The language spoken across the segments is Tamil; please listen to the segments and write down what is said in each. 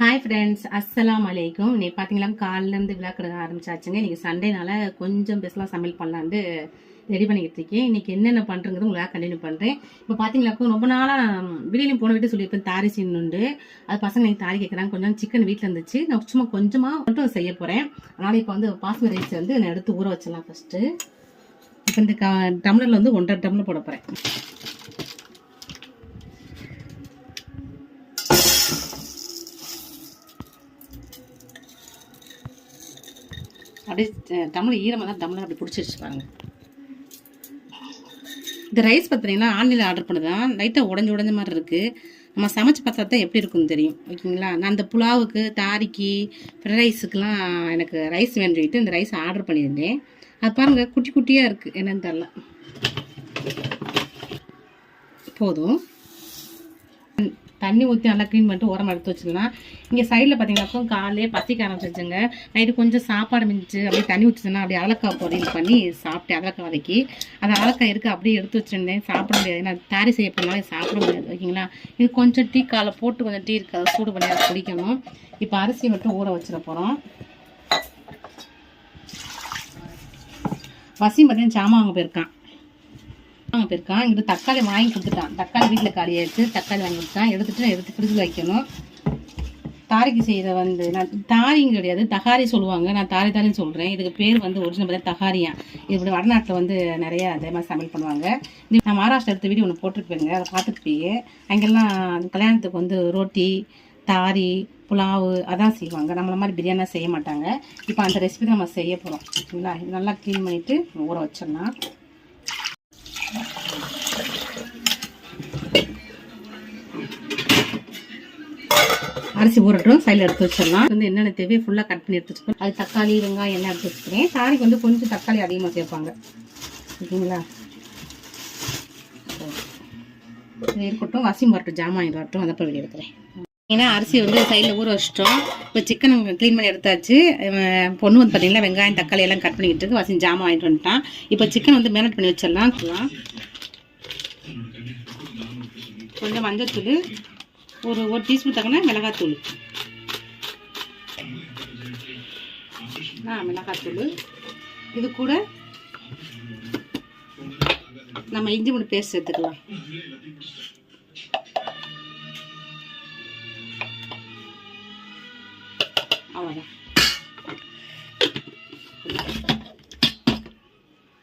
ஹாய் ஃப்ரெண்ட்ஸ் அஸ்ஸலாம் அலைக்கும் நீ பார்த்தீங்களா காலிலேருந்து விழாக்கிட ஆரம்பிச்சாச்சுங்க. இன்றைக்கி சண்டேனால கொஞ்சம் பெஸ்ட்லாம் சமையல் பண்ணலான்ட்டு ரெடி பண்ணிக்கிட்டு இருக்கேன். இன்னைக்கு என்னென்ன பண்ணுறங்கிறது உங்களாக கண்டினியூ பண்ணுறேன் இப்போ பார்த்தீங்களாக்கும் ரொம்ப நாளாக வெளியிலையும் போன விட்டு சொல்லியிருப்பேன் தாரி சீனுண்டு அது பசங்க எனக்கு தாரி கேட்குறாங்க கொஞ்சம் சிக்கன் வீட்டில் இருந்துச்சு. நான் சும்மா கொஞ்சமாக மட்டும் செய்ய போகிறேன் அதனால் இப்போ வந்து பாஸ்மதி ரைஸ் வந்து நான் எடுத்து ஊற வச்சிடலாம் ஃபஸ்ட்டு இப்போ இந்த க டம்ளரில் வந்து ஒன்றரை டம்ளர் போட போகிறேன் அப்படியே தமிழ் ஈரமாக தான் தமிழை அப்படி பிடிச்சிருச்சு பாருங்க. இந்த ரைஸ் பார்த்தீங்கன்னா ஆன்லைனில் ஆர்டர் பண்ணதான் லைட்டாக உடஞ்சி உடஞ்ச மாதிரி இருக்குது நம்ம சமைச்சு பார்த்தா தான் எப்படி இருக்குன்னு தெரியும் ஓகேங்களா? நான் அந்த புலாவுக்கு தாரிக்கு ஃப்ரைட் ரைஸுக்கெலாம் எனக்கு ரைஸ் வேணும் சொல்லிட்டு இந்த ரைஸ் ஆர்டர் பண்ணியிருந்தேன். அது பாருங்கள் குட்டி குட்டியாக இருக்குது என்னென்னு தெரில போதும். தண்ணி ஊற்றி நல்லா க்ளீன் பண்ணிட்டு உரம் எடுத்து வச்சிடலாம். இங்கே சைடில் பார்த்தீங்கன்னாக்கா காலையிலே பத்திக்க ஆரம்பிச்சிருச்சுங்க. நைட்டு கொஞ்சம் சாப்பாடு மிஞ்சிச்சு அப்படியே தண்ணி ஊற்றிச்சுன்னா அப்படியே அலக்காய் பொரியல் பண்ணி சாப்பிட்டேன் அலக்காய் வதக்கி. அந்த அலக்காய் இருக்குது அப்படியே எடுத்து வச்சுருந்தேன். சாப்பிட முடியாது. ஏன்னா தாரி செய்ய போனாலே சாப்பிட முடியாது ஓகேங்களா? இது கொஞ்சம் டீ காலை போட்டு கொஞ்சம் டீ இருக்கு அதை சூடு பண்ணி அதை குடிக்கணும். இப்போ அரிசி மட்டும் ஊற வச்சிட போகிறோம் வசியம் பார்த்தீங்கன்னா சாமான் அங்கே போயிருக்கான். வாங்க போயிருக்கான். இங்கிட்டு தக்காளி வாங்கி கொடுத்துட்டான். தக்காளி வீட்டில் காலியாயிருக்கு தக்காளி வாங்கி கொடுத்தான் எடுத்துட்டு எடுத்து ஃப்ரிட்ஜில் வைக்கணும். தாரிக்கு செய்கிற வந்து நான் தாரிங்க கிடையாது தகாரி சொல்லுவாங்க. நான் தாரி தாரின்னு சொல்கிறேன் இதுக்கு பேர் வந்து ஒரிஜினல் பார்த்தா தகாரியா. இது இப்படி வடநாட்டில் வந்து நிறைய அதே மாதிரி சமையல் பண்ணுவாங்க. இது நான் மகாராஷ்டிரா எடுத்த வீடியோ ஒன்று போட்டிருப்பேங்க அதை பார்த்துட்டு போய். அங்கெல்லாம் கல்யாணத்துக்கு வந்து ரோட்டி தாரி புலாவு அதான் செய்வாங்க. நம்மள மாதிரி பிரியாணி செய்ய மாட்டாங்க. இப்போ அந்த ரெசிபி நம்ம செய்ய போகிறோம் சரிங்களா நல்லா க்ளீன் பண்ணிவிட்டு ஊற வச்சிடலாம். அரிசி ஊறட்டும் சைடில் எடுத்து வச்சிடலாம். வந்து என்னென்ன தேவையோ ஃபுல்லாக கட் பண்ணி எடுத்து வச்சுக்கணும். அது தக்காளி வெங்காயம் எல்லாம் எடுத்து வச்சுக்கிறேன் சாரிக்கு வந்து கொஞ்சம் தக்காளி அதிகமாக சேர்ப்பாங்க. ஓகேங்களா இது இருக்கட்டும். வசியம் வரட்டும் ஜாமான் வரட்டும். அதை போய் வெளியே எடுக்கிறேன். ஏன்னா அரிசி வந்து சைடில் ஊற வச்சிட்டோம். இப்போ சிக்கன் க்ளீன் பண்ணி எடுத்தாச்சு. பொண்ணு வந்து பார்த்தீங்கன்னா வெங்காயம் தக்காளி எல்லாம் கட் பண்ணிக்கிட்டு இருக்கு. வசியம் ஜாமான் வாங்கிட்டு வந்துட்டான். இப்போ சிக்கன் வந்து மேனட் பண்ணி வச்சிடலாம் கொஞ்சம் மஞ்சத்தூள் ஒரு ஒரு டீஸ்பூன் தக்கன மிளகாத்தூள். ஆ மிளகாத்தூள். இது கூட நம்ம இஞ்சி மூணு பேஸ்ட் சேர்த்துக்கலாம். அவ்வளோதான்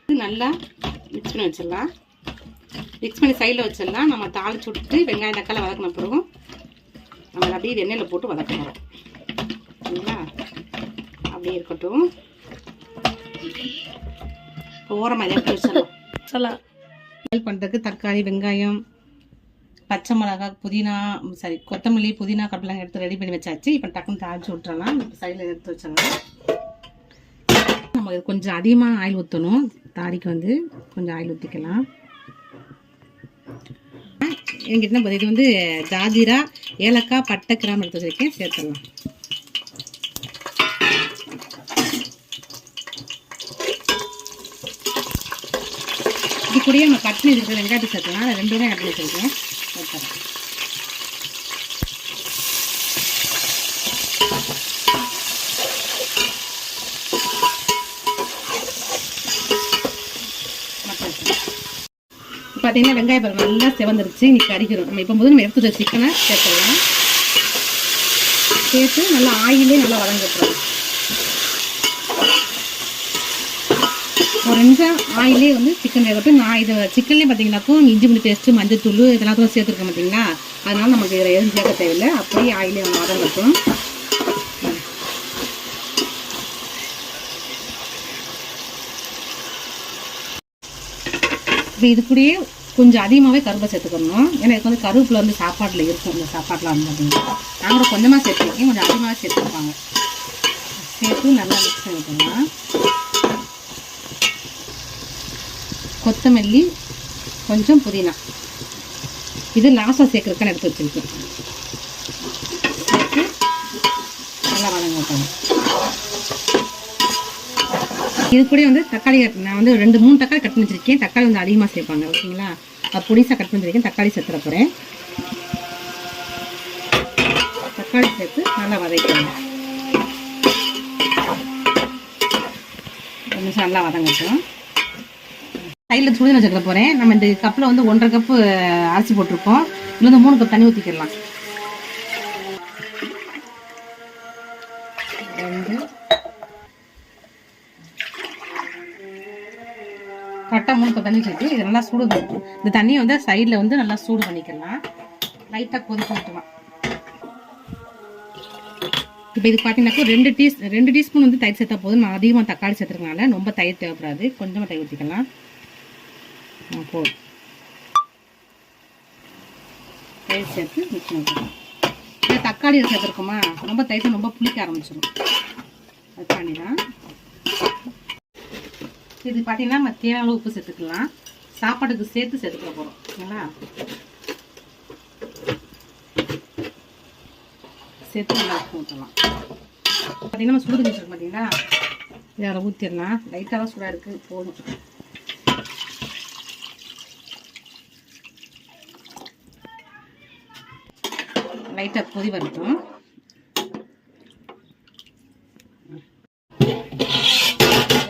இது நல்லா மிக்ஸ் பண்ணி வச்சிடலாம். மிக்ஸ் பண்ணி சைடில் வச்சிடலாம். நம்ம தாளிச்சு விட்டு வெங்காயம் தக்காளி வதக்கின பிறகும் அதை அப்படியே எண்ணெயில் போட்டு வதக்க போகிறோம் சரிங்களா? அப்படியே இருக்கட்டும். ஓரமாக இதை வச்சிடலாம். சொல்லலாம் பண்ணுறதுக்கு தக்காளி வெங்காயம் பச்சை மிளகாய் புதினா சாரி கொத்தமல்லி புதினா கப்பலாம் எடுத்து ரெடி பண்ணி வச்சாச்சு. இப்போ டக்குன்னு தாளிச்சு விட்டுறலாம். சைடில் எடுத்து வச்சிடலாம். நம்ம கொஞ்சம் அதிகமாக ஆயில் ஊற்றணும் தாரிக்கு வந்து கொஞ்சம் ஆயில் ஊற்றிக்கலாம் என்கிட்ட நம்ம இது வந்து ஜாதிரா ஏலக்காய் பட்டை கிராம் எடுத்து வச்சுருக்கேன். சேர்த்துடலாம். இது கூடயே நம்ம கட் பண்ணி இருக்கிற வெங்காயத்தை சேர்த்துலாம் நான் ரெண்டு வெங்காயம் கட் பண்ணி வச்சிருக்கேன் சேர்த்துறேன் பார்த்தீங்கன்னா வெங்காய பருவம் நல்லா செவந்துருச்சு. இன்னைக்கு அடிக்கிறோம். நம்ம இப்போ முதல்ல நம்ம எடுத்து வச்ச சிக்கனை சேர்த்துடலாம். சேர்த்து நல்லா ஆயிலே நல்லா வதங்கிட்டுறோம் ஒரு நிமிஷம் ஆயிலே வந்து சிக்கன் வேகட்டும். நான் இது சிக்கன்லேயே பார்த்தீங்கன்னாக்கும் இஞ்சி முடி பேஸ்ட்டு மஞ்சள் தூள் இதெல்லாம் சேர்த்துருக்கேன் பார்த்தீங்களா அதனால நமக்கு இதில் எதுவும் சேர்க்க தேவையில்லை. அப்படியே ஆயிலே வதங்கட்டும் இப்போ இது கூடயே கொஞ்சம் அதிகமாகவே கரும்பை சேர்த்துக்கணும். ஏன்னா இதுக்கு வந்து கருவேப்பில் வந்து சாப்பாட்டில் இருக்கும் இந்த சாப்பாட்டில் வந்து பார்த்தீங்கன்னா நான் கூட கொஞ்சமாக சேர்த்துருக்கேன் கொஞ்சம் அதிகமாக சேர்த்துருப்பாங்க சேர்த்து நல்லா மிக்ஸ் பண்ணிக்கலாம் கொத்தமல்லி கொஞ்சம் புதினா. இது லாஸ்ட்டாக சேர்க்குறதுக்கான எடுத்து வச்சுருக்கேன் சேர்த்து நல்லா வதங்க விட்டணும் இது கூட வந்து தக்காளி கட் நான் வந்து ரெண்டு மூணு தக்காளி கட் பண்ணி வச்சிருக்கேன் தக்காளி வந்து அதிகமாக சேர்ப்பாங்க ஓகேங்களா? அது கட் பண்ணி வச்சிருக்கேன் தக்காளி சேர்த்துற போகிறேன் தக்காளி சேர்த்து நல்லா வதக்கணும் ஒரு நிமிஷம் நல்லா வதங்கட்டும். சைடில் சுடுதண்ணி வச்சுக்கிற போகிறேன் நம்ம இந்த கப்பில் வந்து ஒன்றரை கப்பு அரிசி போட்டிருக்கோம். இதில் வந்து மூணு கப் தண்ணி ஊற்றிக்கிடலாம் மூணு கப் தண்ணி சேர்த்து இது நல்லா சூடு பண்ணி- இந்த தண்ணியை வந்து சைடில் வந்து நல்லா சூடு பண்ணிக்கலாம். லைட்டாக கொதிக்க விட்டுலாம் இப்போ இது பார்த்தீங்கன்னாக்கா ரெண்டு டீ ரெண்டு டீஸ்பூன் வந்து தயிர் சேர்த்தா போதும். நான் அதிகமாக தக்காளி சேர்த்துருக்கனால ரொம்ப தயிர் தேவைப்படாது. கொஞ்சமாக தயிர் ஊற்றிக்கலாம் போதும். தயிர் சேர்த்து மிக்ஸ் பண்ணிக்கலாம். தக்காளி சேர்த்துருக்கோமா? ரொம்ப தயிர் ரொம்ப புளிக்க ஆரம்பிச்சிடும் அதுக்காண்டி தான் இது பார்த்தீங்கன்னா நம்ம தேவையான உப்பு சேர்த்துக்கலாம். சாப்பாட்டுக்கு சேர்த்து சேர்த்துக்க போகிறோம் ஓகேங்களா சேர்த்து நல்லா உப்பு ஊற்றலாம் பார்த்தீங்கன்னா நம்ம சுடு தண்ணி வச்சிருக்கோம் பார்த்தீங்களா இதை ஊற்றிடலாம் லைட்டாக தான் சூடாக இருக்குது போதும். லைட்டாக கொதி வரட்டும்.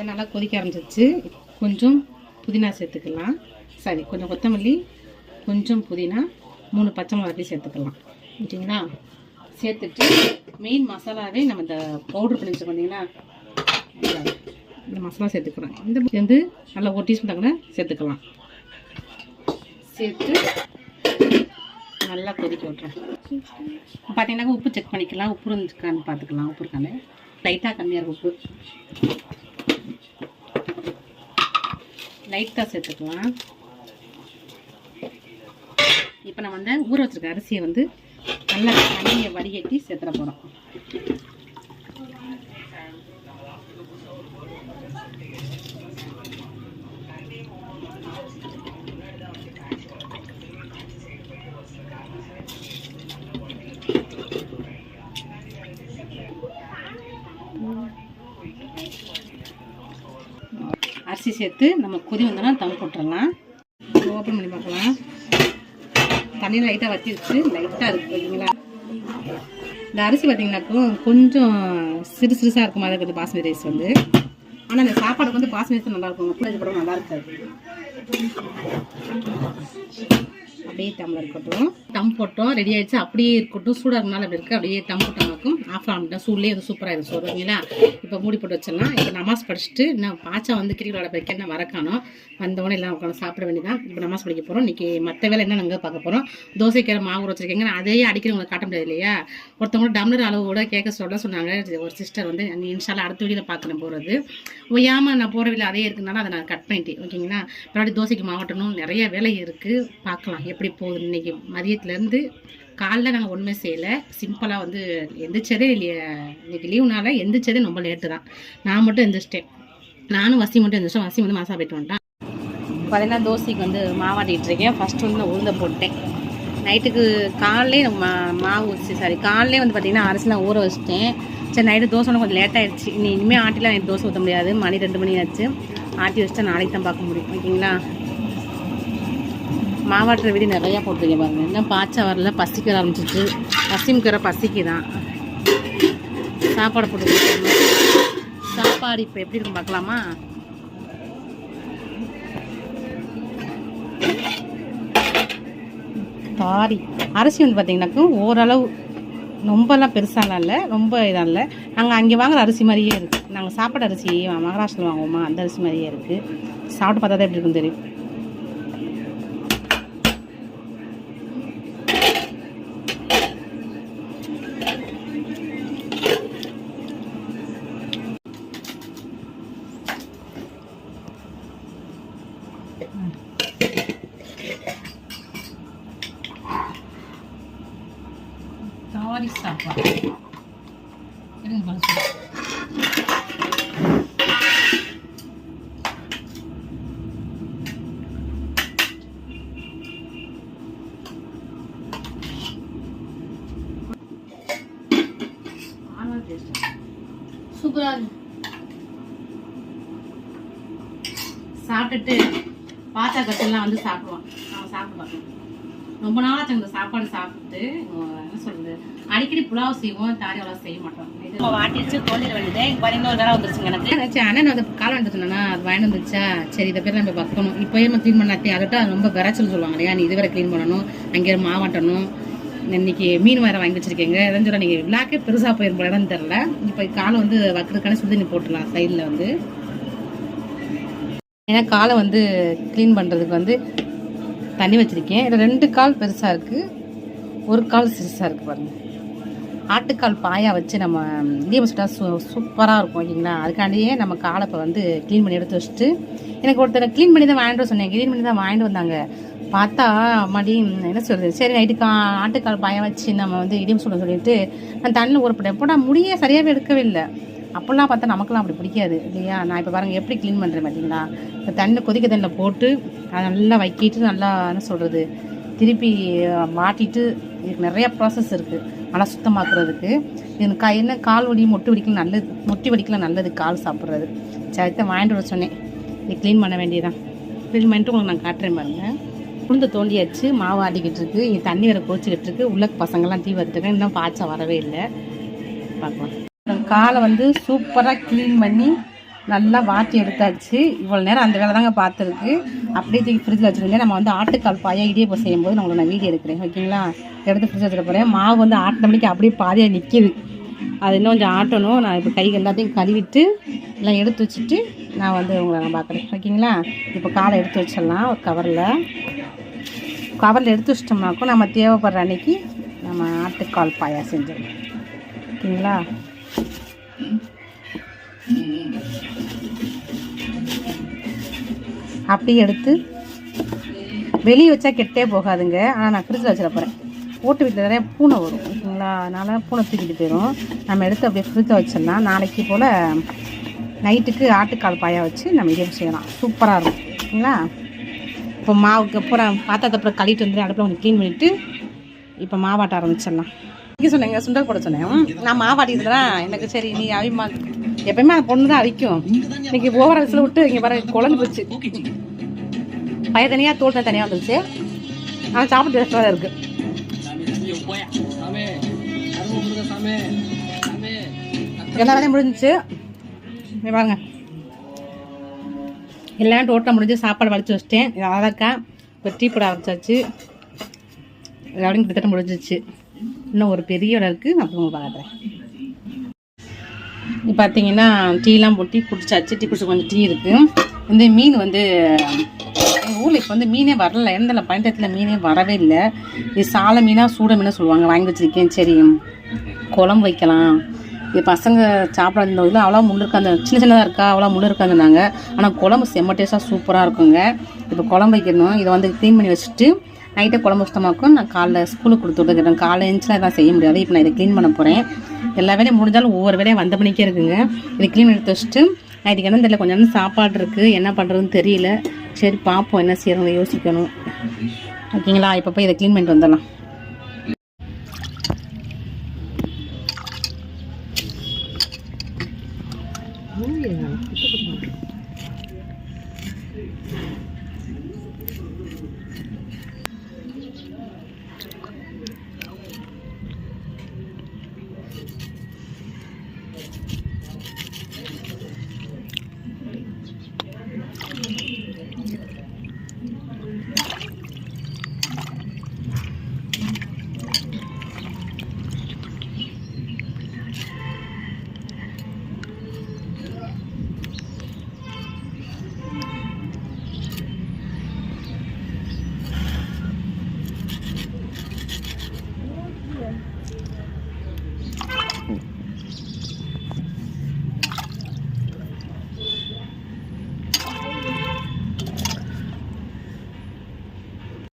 நல்லா கொதிக்க ஆரம்பிச்சிச்சு கொஞ்சம் புதினா சேர்த்துக்கலாம். சரி கொஞ்சம் கொத்தமல்லி கொஞ்சம் புதினா மூணு பச்சை மிளகாட்டி சேர்த்துக்கலாம். ஓகேங்களா? சேர்த்துட்டு மெயின் மசாலாவே நம்ம இந்த பவுடர் பண்ணி வச்சுக்கோங்களா இந்த மசாலா சேர்த்துக்கிறோம். இந்த சேர்ந்து நல்லா ஒரு டீஸ்பூன் கூட சேர்த்துக்கலாம். சேர்த்து நல்லா கொதிக்க விட்றேன் பார்த்தீங்கன்னா உப்பு செக் பண்ணிக்கலாம். உப்பு இருந்துச்சுக்கான்னு பார்த்துக்கலாம் உப்பு இருக்கான்னு லைட்டாக கம்மியாக இருக்கும் உப்பு. லைட்டாக சேர்த்துக்கலாம். இப்போ நான் வந்து ஊற வச்சுருக்க அரிசியை வந்து நல்லா தண்ணியை வடிகட்டி சேர்த்துட போகிறோம் அரிசி சேர்த்து நம்ம கொதி வந்தோன்னா தம் போட்டுடலாம். ஓப்பன் பண்ணி பார்க்கலாம். தண்ணி லைட்டாக வத்திருச்சு லைட்டாக இருக்குது பார்த்தீங்களா இந்த அரிசி பார்த்தீங்கன்னாக்கும் கொஞ்சம் சிறு சிறுசாக இருக்கும் மாதிரி இருக்குது பாஸ்மதி ரைஸ் வந்து. ஆனால் இந்த சாப்பாடுக்கு வந்து பாஸ்மதி ரைஸ் நல்லா இருக்கும். பிள்ளைங்க கூட நல்லா இருக்காது. அப்படியே தமிழ் இருக்கட்டும். டம் போட்டோம் ரெடி ஆயிடுச்சு. அப்படியே இருக்கட்டும். சூடாக இருக்கனால அப்படி இருக்குது அப்படியே டம் போட்டோம்னாக்கும் ஆஃப் ஆகிட்டோம் சூட்லேயே அது சூப்பராக இருக்கும் சோறு ஓகேங்களா இப்போ மூடி போட்டு வச்சிடலாம். இப்போ நமாஸ் படிச்சுட்டு நான் பாச்சா வந்து கிரிக்கெட் வைக்க நான் வரக்கானோ வந்தவொடனே எல்லாம் உட்காந்து சாப்பிட வேண்டியதான் இப்போ நமாஸ் படிக்க போகிறோம் இன்றைக்கி மற்ற வேலை என்ன நாங்கள் பார்க்க போகிறோம் தோசைக்கிற மாவு வச்சுருக்கீங்க. நான் அதையே அடிக்கடி காட்ட முடியாது இல்லையா? ஒருத்தவங்க டம்ளர் அளவோட கேட்க சொல்ல சொன்னாங்க. ஒரு சிஸ்டர் வந்து நீ அடுத்த வீடியோவில் பார்க்கணும் போகிறது ஓயாமல் நான் போகிற வீடியோ அதே இருக்குனால அதை நான் கட் பண்ணிட்டேன். ஓகேங்களா? மறுபடியும் தோசைக்கு மாவட்டணும். நிறைய வேலை இருக்குது பார்க்கலாம். எப்படி போகுது இன்னைக்கு? மதியத்துலேருந்து காலைல நாங்கள் ஒன்றுமே செய்யலை. சிம்பிளாக வந்து எந்திரிச்சதே இல்லையே. இன்னைக்கு லீவுனால எந்திரிச்சதே ரொம்ப லேட்டு தான். நான் மட்டும் எந்திரிச்சிட்டேன். நானும் வசி மட்டும் எந்திரிச்சோம் வசி வந்து மாசா போயிட்டு வந்துட்டான். பார்த்தீங்கன்னா தோசைக்கு வந்து மாவாட்டிகிட்டு இருக்கேன். ஃபஸ்ட்டு வந்து நான் உளுந்த போட்டேன். நைட்டுக்கு காலையிலே மா- மாவு ஊற்றி சாரி காலையிலே வந்து பார்த்தீங்கன்னா அரிசிலாம் ஊற வச்சிட்டேன். சரி நைட்டு தோசை கொஞ்சம் லேட்டாகிடுச்சு இனி இனிமேல் ஆட்டிலாம் எனக்கு தோசை ஊற்ற முடியாது. மணி ரெண்டு மணி ஆச்சு. ஆட்டி வச்சுட்டா நாளைக்கு தான் பார்க்க முடியும். ஓகேங்களா? மாவாட்டுற வீடு நிறையா போட்டிருக்கேன் பாருங்க. இன்னும் பாய்ச்சா வரல பசிக்க ஆரம்பிச்சிச்சு பசிமுக்கிற பசிக்கு தான் சாப்பாடு போட்டு சாப்பாடு இப்போ எப்படி இருக்கும் பார்க்கலாமா? சாரி. அரிசி வந்து பார்த்தீங்கன்னாக்கும் ஓரளவு ரொம்பலாம் பெருசாலாம் இல்லை ரொம்ப இதாக இல்லை. நாங்கள் அங்கே வாங்குற அரிசி மாதிரியே இருக்குது நாங்கள் சாப்பாடு அரிசி மகாராஷ்டிரில் வாங்குவோமா? அந்த அரிசி மாதிரியே இருக்குது சாப்பிட்டு பார்த்தா தான் எப்படி இருக்குன்னு தெரியும். சாரி சாப்பாடு இருங்க பாருங்க. சூப்பரா இருக்கு சாப்பிட்டுட்டு பாத்தா கட்டெல்லாம் வந்து சாப்பிடுவான் அவன் சாப்பிடுவான் ரொம்ப நாளாச்சு இந்த சாப்பாடு சாப்பிட்டு. என்ன சொல்றது? அடிக்கடி புலாவ் செய்வோம் தாரி அவ்வளோ செய்ய மாட்டோம். இது வாட்டிச்சு தோண்டிட வேண்டியது. இங்க இன்னொரு வேலை வந்துருச்சுங்க எனக்கு. நினைச்சேன் அண்ணன் அது காலம் எடுத்து சொன்னா அது வாங்கி வந்துச்சா? சரி இதை பேர் நம்ம வைக்கணும் இப்போயே நம்ம க்ளீன் பண்ணாத்தே அதட்ட அது ரொம்ப விரைச்சல் சொல்லுவாங்க இல்லையா? நீ இதுவரை க்ளீன் பண்ணணும் அங்கே மாவாட்டணும் இன்னைக்கு மீன் வேற வாங்கி வச்சிருக்கீங்க. எதுன்னு சொல்ல நீங்கள் விளாக்கே பெருசாக போயிருப்ப இடம்னு தெரில இப்போ காலை வந்து வைக்கிறதுக்கான சுடுதண்ணி போட்டுடலாம் சைடில் வந்து. ஏன்னா காலை வந்து க்ளீன் பண்ணுறதுக்கு வந்து தண்ணி வச்சுருக்கேன். இதில் ரெண்டு கால் பெருசாக இருக்குது ஒரு கால் சிறுசாக இருக்குது பாருங்கள் ஆட்டுக்கால் பாயா வச்சு நம்ம இடியம் சுட்டா சூ சூப்பராக இருக்கும் ஓகேங்களா? அதுக்காண்டியே நம்ம காலை இப்போ வந்து க்ளீன் பண்ணி எடுத்து வச்சுட்டு எனக்கு ஒருத்தர் க்ளீன் பண்ணி தான் வாங்கிட்டு வர சொன்னேன். க்ளீன் பண்ணி தான் வாங்கிட்டு வந்தாங்க. பார்த்தா மடி என்ன சொல்கிறது சரி நைட்டு கா ஆட்டுக்கால் பாயா வச்சு நம்ம வந்து இடியம் சுட சொல்லிட்டு நான் தண்ணியில் ஊறப்பட்டேன். போட முடியே சரியாகவே எடுக்கவே இல்லை. அப்போல்லாம் பார்த்தா நமக்கெல்லாம் அப்படி பிடிக்காது இல்லையா? நான் இப்போ பாருங்கள் எப்படி க்ளீன் பண்ணுறேன் பார்த்தீங்களா இந்த தண்ணி கொதிக்க தண்ணியில் போட்டு அதை நல்லா வைக்கிட்டு நல்லா என்ன சொல்கிறது திருப்பி மாட்டிட்டு இதுக்கு நிறையா ப்ராசஸ் இருக்குது நல்லா சுத்தமாக்குறதுக்கு. இது கா என்ன கால் வலி மொட்டு வடிக்கலாம் நல்லது மொட்டி வடிக்கலாம் நல்லது கால் சாப்பிட்றது. சரித்த வாங்கிட்டு வர சொன்னேன். இது க்ளீன் பண்ண வேண்டியதான் க்ளீன் பண்ணிட்டு உங்களுக்கு நான் காட்டுறேன் பாருங்கள் உளுந்து தோண்டியாச்சு மாவு ஆடிக்கிட்டு இருக்கு. தண்ணி வேறு கோச்சிக்கிட்டு இருக்கு. உள்ள பசங்கள்லாம் தீ வச்சுட்டு இன்னும் பாய்ச்சா வரவே இல்லை. பார்க்கலாம். காலை வந்து சூப்பராக க்ளீன் பண்ணி நல்லா வாட்டி எடுத்தாச்சு. இவ்வளோ நேரம் அந்த வேலை தாங்க பார்த்துருக்கு. அப்படியே தூக்கி ஃப்ரிட்ஜில் வச்சுருந்தேன் நம்ம வந்து ஆட்டுக்கால் பாயா இடியப்போ செய்யும்போது நான் உங்களுக்கு நான் வீடியோ எடுக்கிறேன். ஓகேங்களா? எடுத்து ஃப்ரிட்ஜ் வச்சுட்டு போகிறேன் மாவு வந்து ஆட்டின மணிக்கு அப்படியே பாதியாக நிற்கிது அது இன்னும் கொஞ்சம் ஆட்டணும். நான் இப்போ கை எல்லாத்தையும் கழுவிட்டு எல்லாம் எடுத்து வச்சுட்டு நான் வந்து உங்களை நான் பார்க்குறேன். ஓகேங்களா? இப்போ காலை எடுத்து வச்சிடலாம் ஒரு கவரில் கவரில் எடுத்து வச்சிட்டோம்னாக்கும் நம்ம தேவைப்படுற அன்னைக்கு நம்ம ஆட்டுக்கால் பாயா செஞ்சிடலாம். ஓகேங்களா? அப்படியே எடுத்து வெளியே வச்சா கெட்டே போகாதுங்க. ஆனால் நான் ஃப்ரிட்ஜில் வச்சிட போகிறேன் ஓட்டு வீட்டில் நிறைய பூனை வரும். ஓகேங்களா? அதனால் பூனை தூக்கிட்டு போயிடும் நம்ம எடுத்து அப்படியே ஃப்ரிட்ஜில் வச்சிடலாம். நாளைக்கு போல் நைட்டுக்கு ஆட்டுக்கால் பாயா வச்சு நம்ம இதே செய்யலாம். சூப்பராக இருக்கும். ஓகேங்களா? இப்போ மாவுக்கு அப்புறம் பாத்திரத்தை அப்புறம் கழிட்டு வந்து அடுப்பில் கொஞ்சம் க்ளீன் பண்ணிவிட்டு இப்போ மாவாட்ட ஆரம்பிச்சிடலாம். சொன்னேங்க சுண்டல் போட சொன்னேன். நான் மாவாட்டிட்டு தான் எனக்கு சரி நீ அவிமா எப்பயுமே அந்த பொண்ணு தான் அவிக்கும் இன்னைக்கு ஓவர் விசில் விட்டு இங்கே வர குழம்பு போச்சு பைய தனியாக தோல் தான் தனியாக வந்துருச்சு. ஆனால் சாப்பிட்டு டேஸ்ட்டாக தான் இருக்குது எல்லா வேலையும் முடிஞ்சிச்சு. நீ பாருங்க. எல்லாம் டோட்டலாக முடிஞ்சு சாப்பாடு வலிச்சு வச்சிட்டேன். இது அழகாக்கா இப்போ டீ போட ஆரம்பிச்சாச்சு. எல்லாரும் கிட்டத்தட்ட முடிஞ்சிச்சு. இன்னும் ஒரு பெரிய இடம் இருக்குது நான் அப்புறம் பார்க்குறேன் இப்போ பார்த்தீங்கன்னா டீலாம் போட்டு குடிச்சாச்சு டீ குடிச்சு கொஞ்சம் டீ இருக்குது இந்த மீன் வந்து எங்கள் ஊரில் இப்போ வந்து மீனே வரல. எந்த பயணத்தில் மீனே வரவே இல்லை. இது சால மீனாக சூட மீனாக சொல்லுவாங்க. வாங்கி வச்சுருக்கேன். சரி குழம்பு வைக்கலாம். இது பசங்க சாப்பிட இந்த இதில் அவ்வளோ முள் இருக்காது. சின்ன சின்னதாக இருக்கா? அவ்வளோ முள் இருக்காதுன்னாங்க. ஆனால் குழம்பு செம்ம டேஸ்ட்டாக சூப்பராக இருக்குங்க. இப்போ குழம்பு வைக்கணும். இதை வந்து க்ளீன் பண்ணி வச்சுட்டு நைட்டே குழம்பு சுத்தமாக்கும் நான் காலைல ஸ்கூலுக்கு கொடுத்து விட்டுக்கிறேன் காலை எழுந்துச்சுலாம் இதான் செய்ய முடியாது. இப்போ நான் இதை க்ளீன் பண்ண போகிறேன் எல்லா வேலையும் முடிஞ்சாலும் ஒவ்வொரு வேலையும் வந்த மணிக்கே இருக்குங்க. இதை க்ளீன் எடுத்து வச்சுட்டு நைட்டுக்கு என்ன தெரியல கொஞ்சம் நேரம் சாப்பாடு இருக்குது என்ன பண்ணுறதுன்னு தெரியல. சரி பார்ப்போம் என்ன செய்யறோம் யோசிக்கணும். ஓகேங்களா? இப்போ போய் இதை க்ளீன் பண்ணிட்டு வந்துடலாம்.